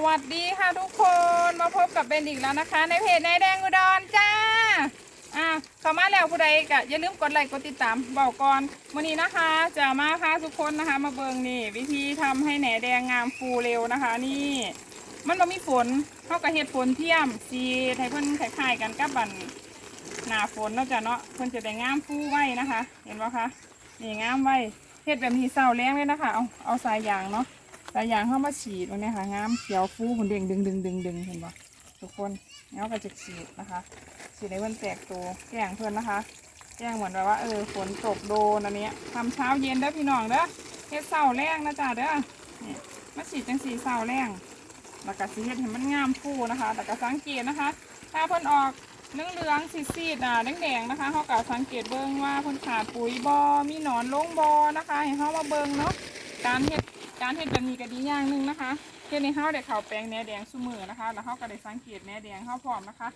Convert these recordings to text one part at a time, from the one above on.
สวัสดีค่ะทุกคนมาพบกับเบนอีกแล้วนะคะ ในเพจนายแดงอุดรจ้าอะเข้ามาแล้วผู้ใดก็อย่าลืมกดไลค์กดติดตามบอกก่อนวันนี้นะคะ จะมาพาทุกคนนะคะ มาเบิงนี่ วิธีทำให้แหนแดงงามฟูเร็วนะคะ นี่ มันบ่มีฝนเท่ากับเห็ดฝนเทียมสีให้เพิ่นคล้ายๆกันกับบันหนาฝนเนาะจ้ะเนาะเพิ่นจะได้งามฟูไว้นะคะ เห็นปะคะนี่งามไว้เห็ดแบบนี้เศร้าแรงเลยนะคะเอาเอาสายยางเนาะ สายยางเข้ามาฉีดตรงนี้ค่ะงามเขียวฟูหุ่นเด้งดึงดึงดึงดึงเห็นปะทุกคนแล้วก็จะฉีดนะคะ ฉีดในวันแตกตัวแกล้งเพื่อนนะคะแกล้งเหมือนแบบว่าเออฝนตกโดนอันนี้ทำเช้าเย็นเด้อพี่น้องเด้อเฮ็ดเศร้าแรงนะจ๊ะเด้อเนี่ยมาฉีดจังสีเศร้าแรงแล้วก็สีเฮ็ดให้มันงามฟูนะคะแต่ก็สังเกตนะคะ ถ้าเพิ่อนออกเหลืองเหลืองๆสีดๆอะแดงๆนะคะเขาก็สังเกตเบิ่งว่าเพิ่นขาดปุ๋ยบอมีหนอนลงบอนะคะ ให้เขามาเบิ่งเนาะการเฮ็ด การเฮ็ดแบบนี้ก็ดีอย่างหนึ่งนะคะเฮ็ดในเฮาได้เข่าวแปลงแหนแดงซุมือนะคะ แล้วเฮาก็ได้สังเกตแหนแดงเฮาพร้อมนะคะ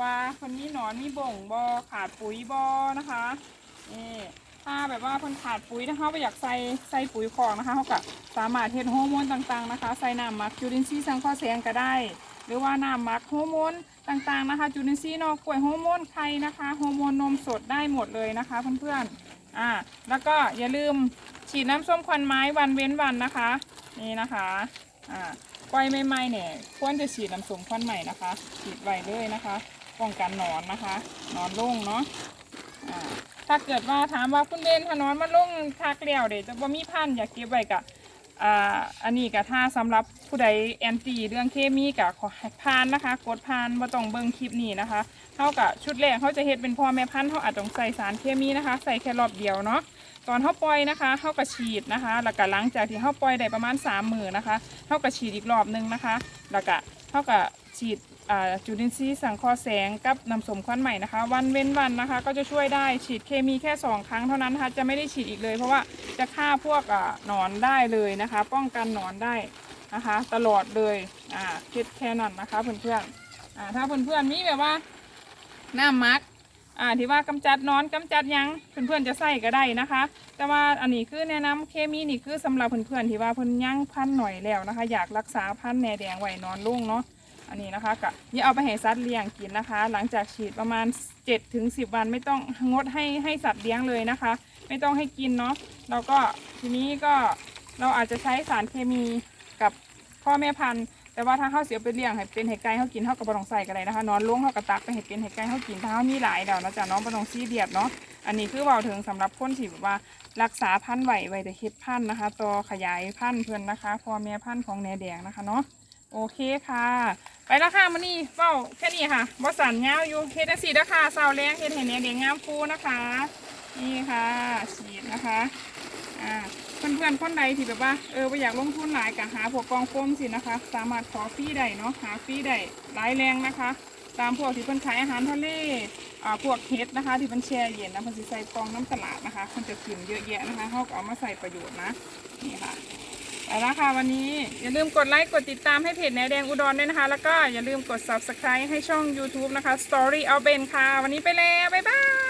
ว่าคนนี้หนอนมีบ่งบ่ขาดปุ๋ยบ่นะคะนี่ถ้าแบบว่าเพิ่นขาดปุ๋ยนะคะไม่อยากใส่ใส่ปุ๋ยของนะคะเฮาก็สามารถเฮ็ดฮอร์โมนต่างๆนะคะ ใส่น้ำหมักจุลินทรีย์สังเคราะห์แสงก็ได้ หรือว่าน้ำหมักฮอร์โมนต่างๆนะคะ จุลินทรีย์นอกกล้วยฮอร์โมนไข่นะคะฮอร์โมนนมสดได้หมดเลยนะคะเพื่อนๆอ่าแล้วก็อย่าลืม ฉีดน้ำส้มควันไม้วันเว้นวันนะคะ นี่นะคะอ่าปล่อยใหม่ๆเนี่ยควรจะฉีดน้ำส้มควันใหม่นะคะ ฉีดไว้เลยนะคะป้องกันหนอนนะคะหนอนลุ่งเนาะอ่าถ้าเกิดว่าถามว่าคุณเบนถ้านอนมาลุ่งทักเลี้ยวเดี๋ยวจะบ่มีพันอยากเก็บไว้กะอ่าอันนี้กะถ้าสำหรับผู้ใดแอนตี้เรื่องเคมีกะขอพานนะคะ กดพานมาต้องเบิ่งคลิปนี้นะคะเท่ากับชุดแรกเขาจะเฮ็ดเป็นพ่อแม่พันธุ์เขาอาจต้องใส่สารเคมีนะคะ ใส่แค่รอบเดียวเนาะ ตอนเข้าปล่อยนะคะเข้าก็ฉีดนะคะ แล้วก็หลังจากที่เข้าปล่อยได้ประมาณสามมือนะคะเข้าก็ฉีดอีกรอบหนึงนะคะ แล้วก็เข้าก็ฉีดจุลินทรีย์สังเคราะห์แสงกับน้ำสมควันใหม่นะคะ วันเว้นวันนะคะ ก็จะช่วยได้ฉีดเคมีแค่สองครั้งเท่านั้นนะคะจะไม่ได้ฉีดอีกเลย เพราะว่าจะฆ่าพวกอ่าหนอนได้เลยนะคะ ป้องกันหนอนได้นะคะ ตลอดเลยอ่าคิดแค่นั้นนะคะเพื่อนๆอ่าถ้าเพื่อนๆมีแบบว่าหน้ำมัก อ่าที่ว่ากำจัดนอนกำจัดยังเพื่อนๆจะใส่ก็ได้นะคะ แต่ว่าอันนี้คือแนะนำเคมีนี่คือสำหรับเพื่อนๆที่ว่าเพิ่อนย่างพันหน่อยแล้วนะคะ อยากรักษาพันแหนแดงไว้นอนลุ่งเนาะอันนี้นะคะก็อย่าเอาไปให้สัตว์เลี้ยงกินนะคะ หลังจากฉีดประมาณ7ถึง10 วันไม่ต้องงดให้ให้สัตว์เลี้ยงเลยนะคะ ไม่ต้องให้กินเนาะแล้วก็ทีนี้ก็เราอาจจะใช้สารเคมีกับพ่อแม่พันธุ์ แต่ว่าถ้าเขาเสียไปเลี้ยงให้เป็นเห็ดไก่เขากินเขาก็บ่ต้องใส่กันเลยนะคะนอนล้วงเขากระตักไปเห็ดเป็นเห็ดไก่เขากินถ้าเขามีหลายเดาวนะจ๊ะน้องบ่ต้องซีเดียดเนาะอันนี้คือเบาถึงสำหรับคนที่แบบว่ารักษาพันธุ์ไหวไว้แต่เห็ดพันธุ์นะคะต่อขยายพันธุ์เพื่อนนะคะพอแม่พันธุ์ของแหนแดงนะคะเนาะโอเคค่ะ ไปแล้วค่ะมันนี่เฝ้าแค่นี้ค่ะบอสันยาอยู่เฮ็ดสีนะคะสาวแรงเฮ็ดให้แหนแดงงามฟูนะคะ นี่ค่ะฉีดนะคะอ่า เพื่อนๆคนใดที่แบบว่าเออไม่อยากลงทุนหลายก็หาพวกกองโฟมสินะคะ สามารถขอฟรีได้เนาะหาฟรีได้หลายแรงนะคะ ตามพวกที่เพิ่นขายอาหารทะเลอ่าพวกเฮ็ดนะคะ ที่เพิ่นแช่เย็นนะเพิ่นสิใส่กล่องน้ำตลาดนะคะเพิ่นจะกินเยอะแยะนะคะเขาก็เอามาใส่ประโยชน์นะนี่ค่ะไปล้วค่ะวันนี้อย่าลืมกดไลค์กดติดตามให้เพจแนวแดงอุดรด้วยนะคะ แล้วก็อย่าลืมกด subscribe ให้ช่อง YouTube นะคะ Story เอาเบนค่ะ วันนี้ไปแล้ว บ๊ายบาย